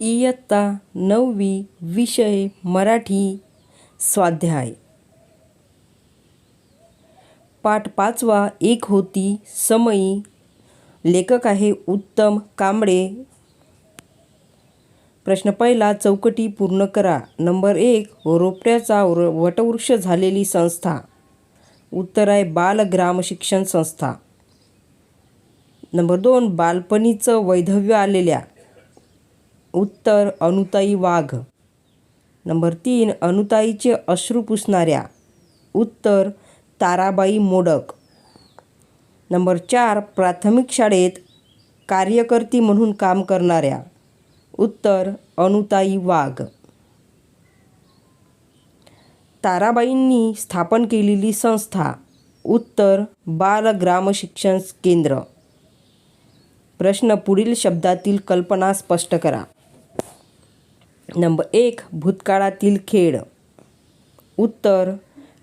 इयत्ता नववी विषय मराठी स्वाध्याय. पाठ पाचवा एक होती समयी लेखक आहे उत्तम कांबळे. प्रश्न पहिला चौकटी पूर्ण करा. नंबर एक रोपट्याचा वटवृक्ष झालेली संस्था. उत्तर आहे बाल ग्राम शिक्षण संस्था. नंबर दोन बालपणीचं वैधव्य आलेल्या. उत्तर अनुताई वाघ. नंबर तीन अनुताईचे अश्रू पुसणाऱ्या. उत्तर ताराबाई मोडक. नंबर चार प्राथमिक शाळेत कार्यकर्ती म्हणून काम करणाऱ्या. उत्तर अनुताई वाघ. ताराबाईंनी स्थापन केलेली संस्था उत्तर बाल ग्राम शिक्षण केंद्र. प्रश्न पुढील शब्दातील कल्पना स्पष्ट करा. नंबर एक भूतकाळातील खेळ उत्तर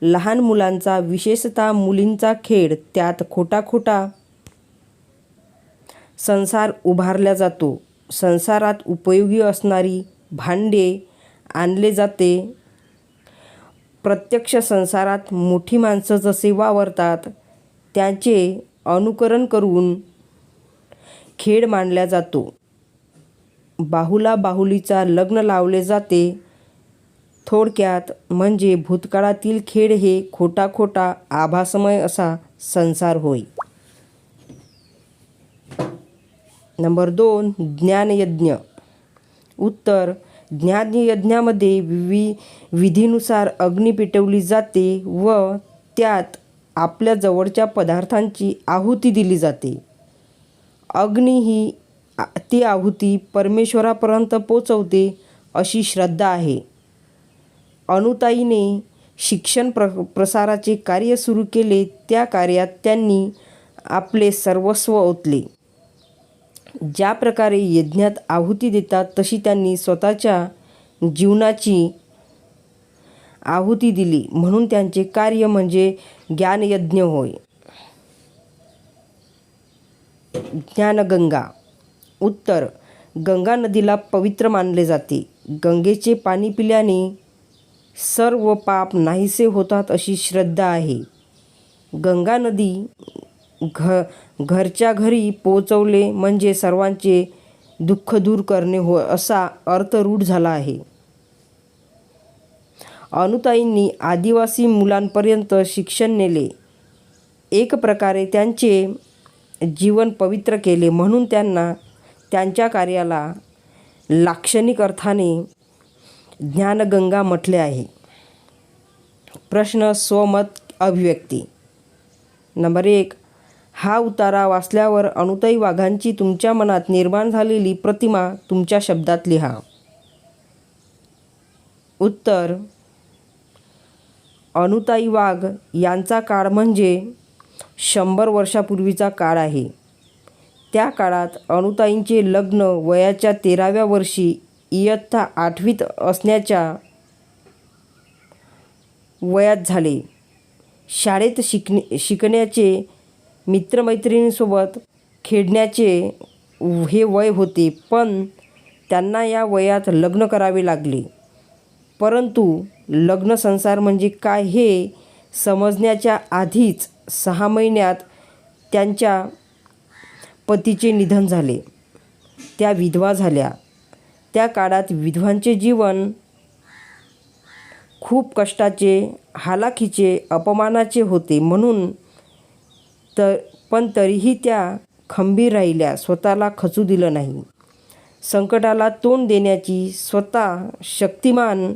लहान मुलांचा विशेषतः मुलींचा खेळ त्यात खोटा खोटा संसार उभारला जातो. संसारात उपयोगी असणारी भांडे आणले जाते. प्रत्यक्ष संसारात मोठी माणसं जसे वावरतात त्यांचे अनुकरण करून खेळ मांडला जातो. बाहुला बाहुलीचा लग्न लावले जाते. थोडक्यात म्हणजे भूतकाळातील खेळ हे खोटा खोटा आभासमय असा संसार होय. नंबर दोन ज्ञानयज्ञ. उत्तर ज्ञानयज्ञामध्ये वि विधीनुसार अग्नी पेटवली जाते व त्यात आपल्या जवळच्या पदार्थांची आहुती दिली जाते. अग्नी ही ती आहुती परमेश्वरापर्यंत पोचवते अशी श्रद्धा आहे. अनुताईने शिक्षण प्र प्रसाराचे कार्य सुरू केले. त्या कार्यात त्यांनी आपले सर्वस्व ओतले. ज्या प्रकारे यज्ञात आहुती देतात तशी त्यांनी स्वतःच्या जीवनाची आहुती दिली. म्हणून त्यांचे कार्य म्हणजे ज्ञानयज्ञ होय. ज्ञानगंगा. उत्तर. गंगा नदीला पवित्र मानले जाते. गंगेचे पाणी पिल्याने सर्व पाप नाहीसे होतात अशी श्रद्धा आहे. गंगा नदी घ घरच्या घरी पोचवले म्हणजे सर्वांचे दुःख दूर करणे हो असा अर्थ रूढ झाला आहे. अनुताईंनी आदिवासी मुलांपर्यंत शिक्षण नेले. एक प्रकारे त्यांचे जीवन पवित्र केले म्हणून त्यांना त्यांच्या कार्याला लाक्षणिक अर्थाने ज्ञानगंगा म्हटले आहे. प्रश्न स्वमत अभिव्यक्ती. नंबर एक हा उतारा वाचल्यावर अनुताई वाघांची तुमच्या मनात निर्माण झालेली प्रतिमा तुमच्या शब्दात लिहा. उत्तर अनुताई वाघ यांचा काळ म्हणजे शंभर वर्षापूर्वीचा काळ आहे. त्या काळात अनुताईंचे लग्न वयाच्या तेराव्या वर्षी इयत्ता आठवीत असण्याच्या वयात झाले. शाळेत शिकणे शिकण्याचे मित्रमैत्रिणींसोबत खेळण्याचे हे वय होते पण त्यांना या वयात लग्न करावे लागले. परंतु लग्न संसार म्हणजे काय हे समजण्याच्या आधीच सहा महिन्यात त्यांच्या पतीचे निधन झाले. त्या विधवा झाल्या. त्या काळात विधवांचे जीवन खूप कष्टाचे हालाखीचे अपमानाचे होते म्हणून तर पण तरीही त्या खंबीर राहिल्या स्वतःला खचू दिलं नाही. संकटाला तोंड देण्याची स्वतः शक्तिमान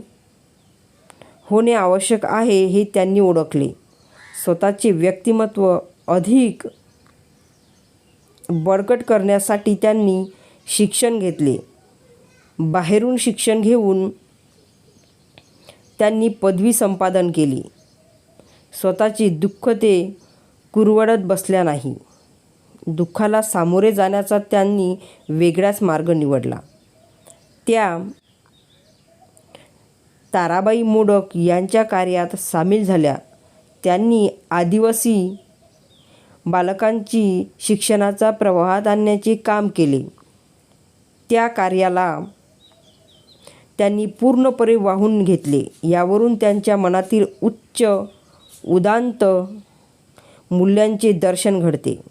होणे आवश्यक आहे हे त्यांनी ओळखले. स्वतःचे व्यक्तिमत्व अधिक बळकट करण्यासाठी त्यांनी शिक्षण घेतले. बाहेरून शिक्षण घेऊन त्यांनी पदवी संपादन केली. स्वतःची दुःख ते कुरवडत बसल्या नाही. दुःखाला सामोरे जाण्याचा त्यांनी वेगळाच मार्ग निवडला. त्या ताराबाई मोडक यांच्या कार्यात सामील झाल्या. त्यांनी आदिवासी बालकांची शिक्षणाचा प्रवाहात आणण्याचे काम केले. त्या कार्याला त्यांनी पूर्णपणे वाहून घेतले. यावरून त्यांच्या मनातील उच्च उदांत मूल्यांचे दर्शन घडते.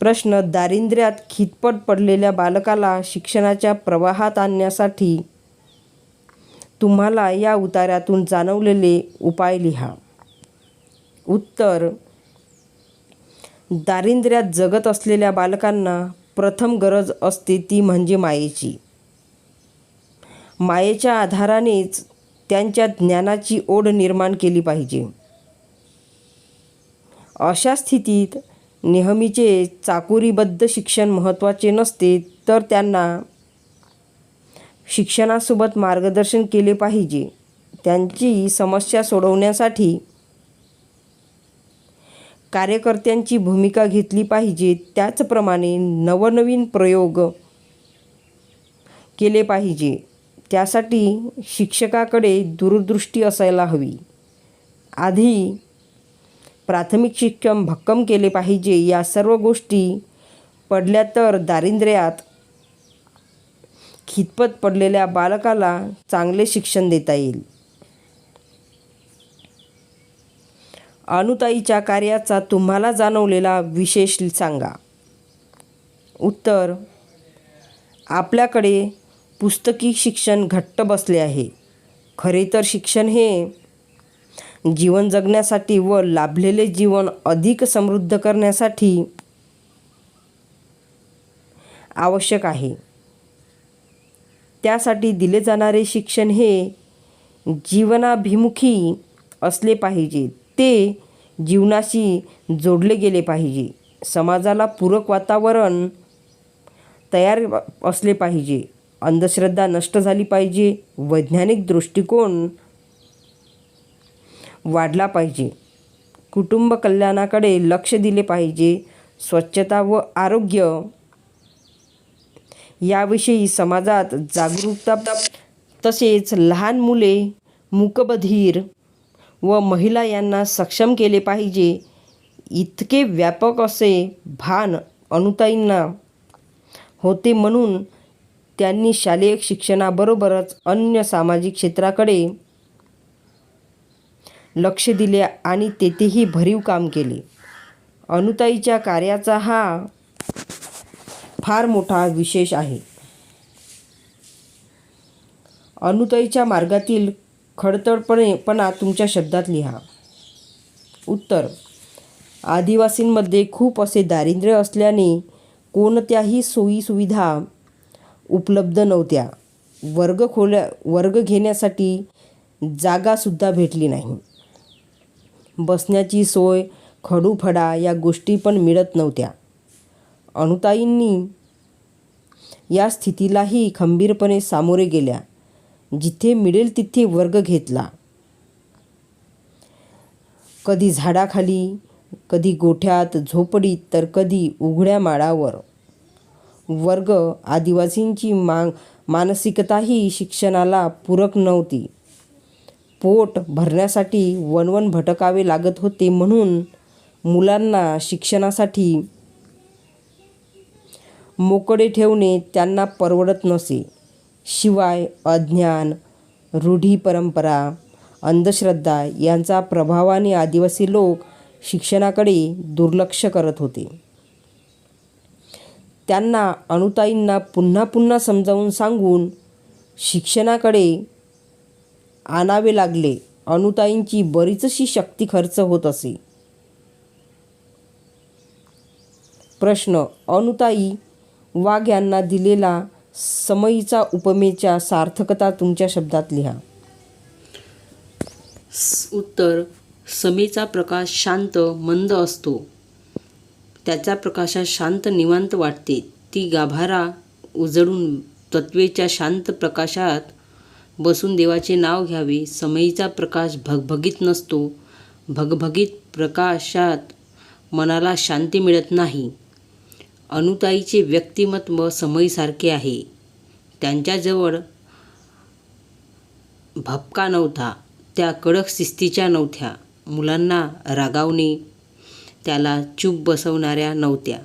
प्रश्न दारिद्र्यात खितपट पडलेल्या बालकाला शिक्षणाच्या प्रवाहात आणण्यासाठी तुम्हाला या उतार्यातून जाणवलेले उपाय लिहा. उत्तर. दारिद्र्यात जगत असलेल्या बालकांना प्रथम गरज असते ती म्हणजे मायेची. मायेच्या आधारानेच त्यांच्या ज्ञानाची ओढ निर्माण केली पाहिजे. अशा स्थितीत नेहमीचे चाकुरीबद्ध शिक्षण महत्त्वाचे नसते तर त्यांना शिक्षणासोबत मार्गदर्शन केले पाहिजे. त्यांची समस्या सोडवण्यासाठी कार्यकर्त्यांची भूमिका घेतली पाहिजे त्याचप्रमाणे नवनवीन प्रयोग केले पाहिजे. त्यासाठी शिक्षकाकडे दूरदृष्टी असायला हवी. आधी प्राथमिक शिक्षण भक्कम केले पाहिजे या सर्व गोष्टी पडल्या तर दारिद्र्यात खितपत पडलेल्या बालकाला चांगले शिक्षण देता येईल. अनुताईच्या कार्याचा तुम्हाला जाणवलेला विशेष सांगा. उत्तर आपल्याकडे पुस्तकी शिक्षण घट्ट बसले आहे. खरे तर शिक्षण हे जीवन जगण्यासाठी व लाभलेले जीवन अधिक समृद्ध करण्यासाठी आवश्यक आहे. त्यासाठी दिले जाणारे शिक्षण हे जीवनाभिमुखी असले पाहिजेत. ते जीवनाशी जोडले गेले पाहिजे. समाजाला पूरक वातावरण तयार असले पाहिजे. अंधश्रद्धा नष्ट झाली पाहिजे. वैज्ञानिक दृष्टिकोन वाढला पाहिजे. कुटुंब कल्याणाकडे लक्ष दिले पाहिजे. स्वच्छता व आरोग्य याविषयी समाजात जागरूकता तसेच लहान मुले मूकबधीर व महिला यांना सक्षम केले पाहिजे. इतके व्यापक असे भान अनुताईंना होते म्हणून त्यांनी शालेय शिक्षणाबरोबरच अन्य सामाजिक क्षेत्राकडे लक्ष दिले आणि तेथेही भरीव काम केले. अनुताईच्या कार्याचा हा फार मोठा विशेष आहे. अनुताईच्या मार्गातील खडतडपणेपणा तुमच्या शब्दात लिहा. उत्तर. आदिवासींमध्ये खूप असे दारिद्र्य असल्याने कोणत्याही सोयीसुविधा उपलब्ध नव्हत्या. वर्ग खोल्या वर्ग घेण्यासाठी जागासुद्धा भेटली नाही. बसण्याची सोय खडूफडा या गोष्टी पण मिळत नव्हत्या. अनुताईंनी या स्थितीलाही खंबीरपणे सामोरे गेल्या. जिथे मिळेल तिथे वर्ग घेतला. कधी झाडाखाली कधी गोठ्यात झोपडीत तर कधी उघड्या माळावर. वर्ग आदिवासींची मा मानसिकताही शिक्षणाला पूरक नव्हती. पोट भरण्यासाठी वनवन भटकावे लागत होते म्हणून मुलांना शिक्षणासाठी मोकळे ठेवणे त्यांना परवडत नसे. शिवाय अज्ञान रूढी परंपरा अंधश्रद्धा यांचा प्रभावाने आदिवासी लोक शिक्षणाकडे दुर्लक्ष करत होते. त्यांना अनुताईंना पुन्हा पुन्हा समजावून सांगून शिक्षणाकडे आणावे लागले. अनुताईंची बरीचशी शक्ती खर्च होत असे. प्रश्न अनुताई वाघ यांना दिलेला समयीचा उपमेच्या सार्थकता तुमच्या शब्दात लिहा. उत्तर समेचा प्रकाश शांत मंद असतो. त्याच्या प्रकाशात शांत निवांत वाटते. ती गाभारा उजळून तत्वेच्या शांत प्रकाशात बसून देवाचे नाव घ्यावे. समयीचा प्रकाश भगभगीत नसतो. भगभगीत प्रकाशात मनाला शांती मिळत नाही. अनुताईचे व्यक्तिमत्व समयीसारखे आहे. त्यांच्याजवळ भपका नव्हता त्या कडक शिस्तीच्या नव्हत्या. मुलांना रागावणे त्याला चूप बसवणाऱ्या नव्हत्या.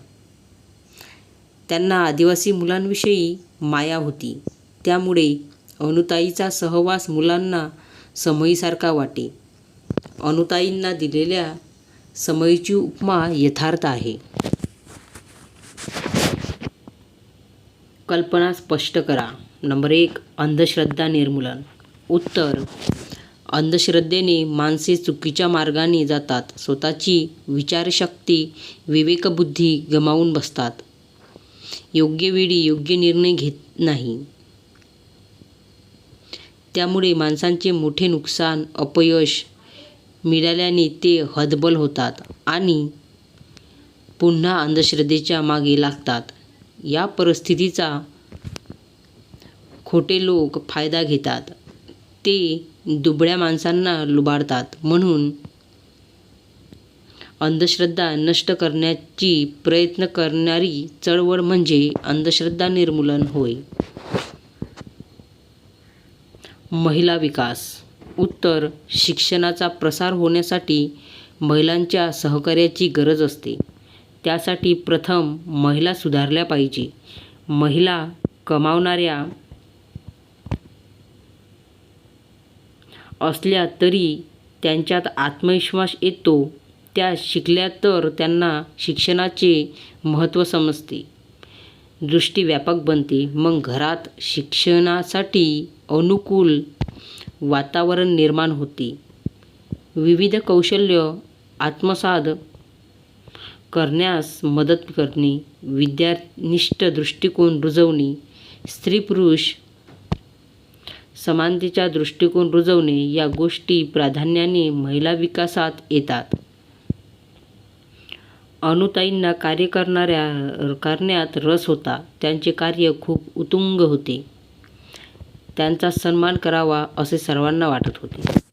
त्यांना आदिवासी मुलांविषयी माया होती. त्यामुळे अनुताईचा सहवास मुलांना समयीसारखा वाटे. अनुताईंना दिलेल्या समयीची उपमा यथार्थ आहे. कल्पना स्पष्ट करा. नंबर एक अंधश्रद्धा निर्मूलन. उत्तर अंधश्रद्धेने माणसे चुकीच्या मार्गाने जातात. स्वतःची विचारशक्ती विवेकबुद्धी गमावून बसतात. योग्य वेळी योग्य निर्णय घेत नाही. त्यामुळे माणसांचे मोठे नुकसान अपयश मिळाल्याने ते हदबल होतात आणि पुन्हा अंधश्रद्धेच्या मागे लागतात. या परिस्थितीचा खोटे लोक फायदा घेतात. ते दुबळ्या माणसांना लुबाडतात. म्हणून अंधश्रद्धा नष्ट करण्याची प्रयत्न करणारी चळवळ म्हणजे अंधश्रद्धा निर्मूलन होय. महिला विकास. उत्तर शिक्षणाचा प्रसार होण्यासाठी महिलांच्या सहकार्याची गरज असते. त्यासाठी प्रथम महिला सुधारल्या पाहिजे. महिला कमावणाऱ्या असल्या तरी त्यांच्यात आत्मविश्वास येतो. त्या शिकल्या तर त्यांना शिक्षणाचे महत्त्व समजते. दृष्टी व्यापक बनते. मग घरात शिक्षणासाठी अनुकूल वातावरण निर्माण होते. विविध कौशल्य आत्मसाद करण्यास मदत करणे विद्यानिष्ठ दृष्टिकोन रुजवणे स्त्री पुरुष समानतेचा दृष्टिकोन रुजवणे या गोष्टी प्राधान्याने महिला विकासात येतात. अनुताईंना कार्य करणाऱ्या करण्यात रस होता. त्यांचे कार्य खूप उत्तुंग होते. त्यांचा सन्मान करावा असे सर्वांना वाटत होते.